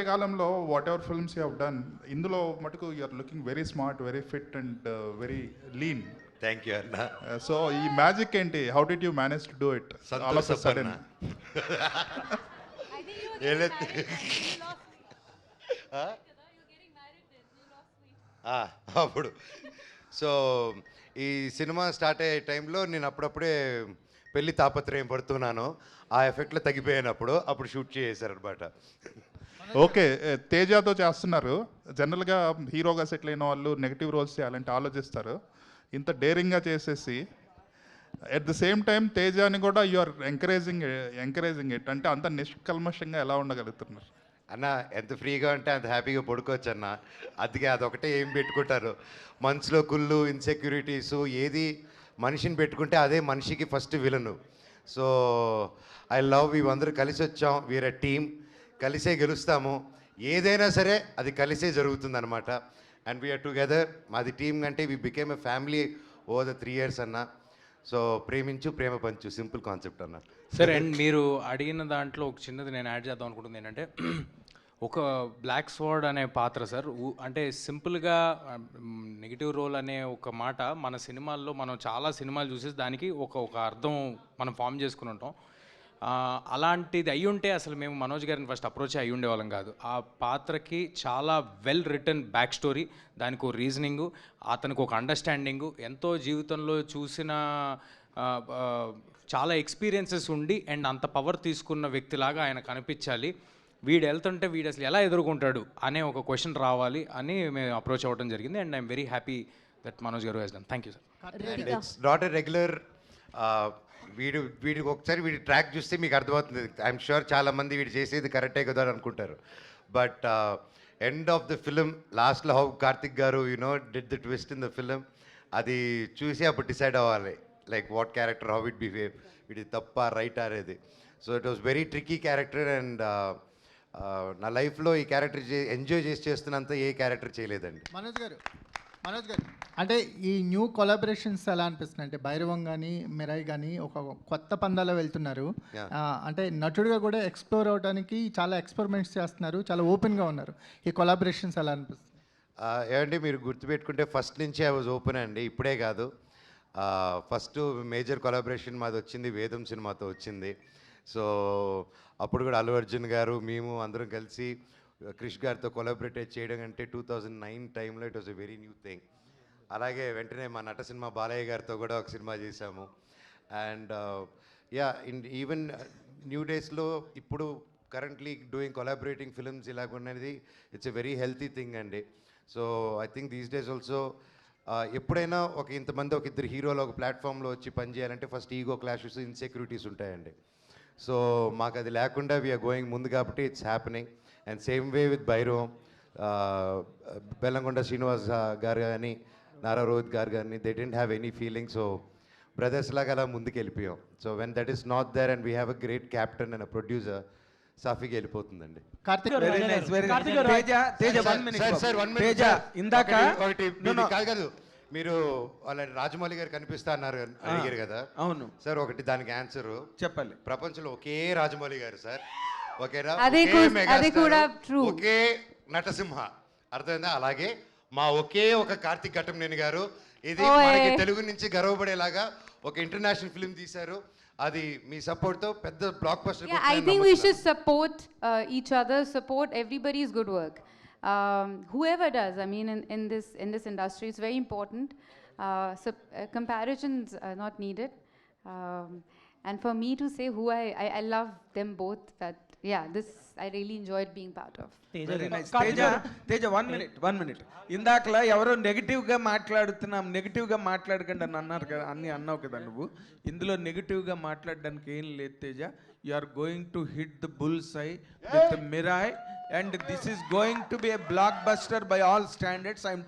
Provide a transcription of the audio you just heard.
మధ్యకాలంలో whatever films you done ఇందులో మటుకు you are looking very smart very fit and very lean thank you అన్న so ఈ magic ఏంటి? How did you manage to do it sudden అప్పుడు. So ఈ cinema start అయ్యే టైంలో నేను అప్పుడప్పుడే పెళ్ళి తాపత్రయం పడుతున్నాను. ఆ ఎఫెక్ట్లో తగ్గిపోయాను అప్పుడు అప్పుడు షూట్ చేశారనమాట ఓకే తేజాతో చేస్తున్నారు. జనరల్గా హీరోగా సెటిల్ అయిన వాళ్ళు నెగిటివ్ రోల్స్ చేయాలంటే ఆలోచిస్తారు. ఇంత డేరింగ్గా చేసేసి ఎట్ ద సేమ్ టైం తేజాని కూడా you are encouraging encouraging it. అంటే అంత నిష్కల్మషంగా ఎలా ఉండగలుగుతున్నారు? అన్న ఎంత ఫ్రీగా ఉంటే అంత హ్యాపీగా పడుకోవచ్చు అన్న అందుకే అదొకటే ఏం పెట్టుకుంటారు. మనసులో కుళ్ళు ఇన్సెక్యూరిటీస్ ఏది మనిషిని పెట్టుకుంటే అదే మనిషికి first villain so I love ఇవందరూ కలిసి వచ్చాం వీర టీం కలిసే గెలుస్తాము. ఏదైనా సరే అది కలిసే జరుగుతుంది అనమాట అండ్ వీఆర్ టుగెదర్ మాది టీం కంటే we became a family over the three years అన్న. సో ప్రేమించు ప్రేమ పంచు సింపుల్ కాన్సెప్ట్ అన్న. సరే అండ్ మీరు అడిగిన దాంట్లో ఒక చిన్నది నేను యాడ్ చేద్దాం అనుకుంటుంది ఏంటంటే ఒక బ్లాక్ స్వార్డ్ అనే పాత్ర సార్ ఊ- అంటే సింపుల్గా నెగిటివ్ రోల్ అనే ఒక మాట మన సినిమాల్లో మనం చాలా సినిమాలు చూసేసి దానికి ఒక ఒక అర్థం మనం ఫామ్ చేసుకుని ఉంటాం. అలాంటిది అయి ఉంటే అసలు మేము మనోజ్ గారిని ఫస్ట్ అప్రోచ్ అయ్యి ఉండేవాళ్ళం కాదు. ఆ పాత్రకి చాలా వెల్ రిటర్న్ బ్యాక్ స్టోరీ దానికి ఒక రీజనింగు అతనికి ఒక అండర్స్టాండింగు ఎంతో జీవితంలో చూసిన చాలా ఎక్స్పీరియన్సెస్ ఉండి అండ్ అంత పవర్ తీసుకున్న వ్యక్తిలాగా ఆయన కనిపించాలి. వీడు వెళ్తుంటే వీడు అసలు ఎలా ఎదుర్కొంటాడు అనే ఒక క్వశ్చన్ రావాలి అని మేము అప్రోచ్ అవ్వడం జరిగింది. And I'm very happy that Manoj garu he's done thank you sir not a regular వీడు వీడికి ఒకసారి వీడి ట్రాక్ చూస్తే మీకు అర్థమవుతుంది. ఐఎమ్ షూర్ చాలా మంది వీడు చేసేది కరెక్టే కదా అని అనుకుంటారు. But end of the film లాస్ట్లో how Karthik garu you know did the twist in the film అది చూసి అప్పుడు డిసైడ్ అవ్వాలి. Like what character how it behave వీడి తప్ప రైట్ అనేది. So it was very tricky character and నా లైఫ్లో ఈ క్యారెక్టర్ ఎంజాయ్ చేసి చేస్తున్నంత ఏ క్యారెక్టర్ చేయలేదండి. మనోజ్ గారు మనోజ్ గారు. అంటే ఈ న్యూ కొలాబరేషన్స్ ఎలా అనిపిస్తుంది అంటే భైరవం కానీ మిరాయి కానీ ఒక కొత్త పందాలో వెళ్తున్నారు. అంటే నటుడిగా కూడా ఎక్స్ప్లోర్ అవడానికి చాలా ఎక్స్పెరిమెంట్స్ చేస్తున్నారు. చాలా ఓపెన్గా ఉన్నారు. ఈ కొలాబరేషన్స్ ఎలా అనిపిస్తుంది ఆ, ఏమండి మీరు గుర్తుపెట్టుకుంటే ఫస్ట్ నుంచి ఐ వాజ్ ఓపెన్ అండి. ఇప్పుడే కాదు. ఫస్ట్ మేజర్ కొలాబరేషన్ మాది వచ్చింది వేదం సినిమాతో వచ్చింది. సో అప్పుడు కూడా అల్లు అర్జున్ గారు మేము అందరం కలిసి క్రిష్ గారితో కొలాబరేట్ చేయడం అంటే టూ థౌజండ్ నైన్ టైంలో it was a very new thing అలాగే వెంటనే మా నట సినిమా బాలయ్య గారితో కూడా ఒక సినిమా చేశాము. And yeah in even new డేస్లో ఇప్పుడు కరెంట్లీ డూయింగ్ కొలాబరేటింగ్ ఫిల్మ్స్ ఇలాగ ఉన్నది it's a very healthy thing అండి. So I think these days also ఎప్పుడైనా ఒక ఇంతమంది ఒక ఇద్దరు హీరోలు ఒక ప్లాట్ఫామ్లో వచ్చి పనిచేయాలంటే ఫస్ట్ ఈగో క్లాషెస్ ఇన్సెక్యూరిటీస్ ఉంటాయండి. సో మాకు అది లేకుండా వీఆర్ గోయింగ్ ముందు కాబట్టి it's happening and same way with Bhairavam Bellamkonda Srinivas garu కానీ నారా రోహిత్ గారు కానీ they didn't have any feeling so brothers లాగా అలా ముందుకు వెళ్ళిపోయాం so when that is not there and we have a great captain and a producer సాఫీకి వెళ్ళిపోతుందండి ఇందాక కాదు కాదు. మీరు వాళ్ళ రాజమౌళి గారు కనిపిస్తా అన్నారు అడిగారు కదా. అవును. సార్ ఒకటి దానికి ఆన్సర్ చెప్పాలి ప్రపంచంలో ఒకే రాజమౌళి గారు సార్. అది కూడా నటసింహ. అర్థమైందా? అలాగే మా ఒకే ఒక కార్తీక్ ఘటం గారు. ఇది తెలుగు నుంచి గర్వపడేలాగా ఒక ఇంటర్నేషనల్ ఫిల్మ్ తీశారు. అది మీ సపోర్ట్తో పెద్ద blockbuster I think we should support each other support everybody is good work whoever does I mean in in this in this industry is very important comparisons not needed and for me to say who I, I, I love them both. But yeah, this I really enjoyed being part of. Very nice Teja Teja one minute one minute ఇందాకలా ఎవరో నెగిటివ్గా మాట్లాడుతున్నాం నెగిటివ్గా మాట్లాడకండి అని అన్నారు కదా అన్ని అన్నావు కదా నువ్వు ఇందులో నెగిటివ్గా మాట్లాడడానికి ఏం లేదు Teja you are going to hit the bullseye with Mirai and this is going to be a blockbuster by all standards I'm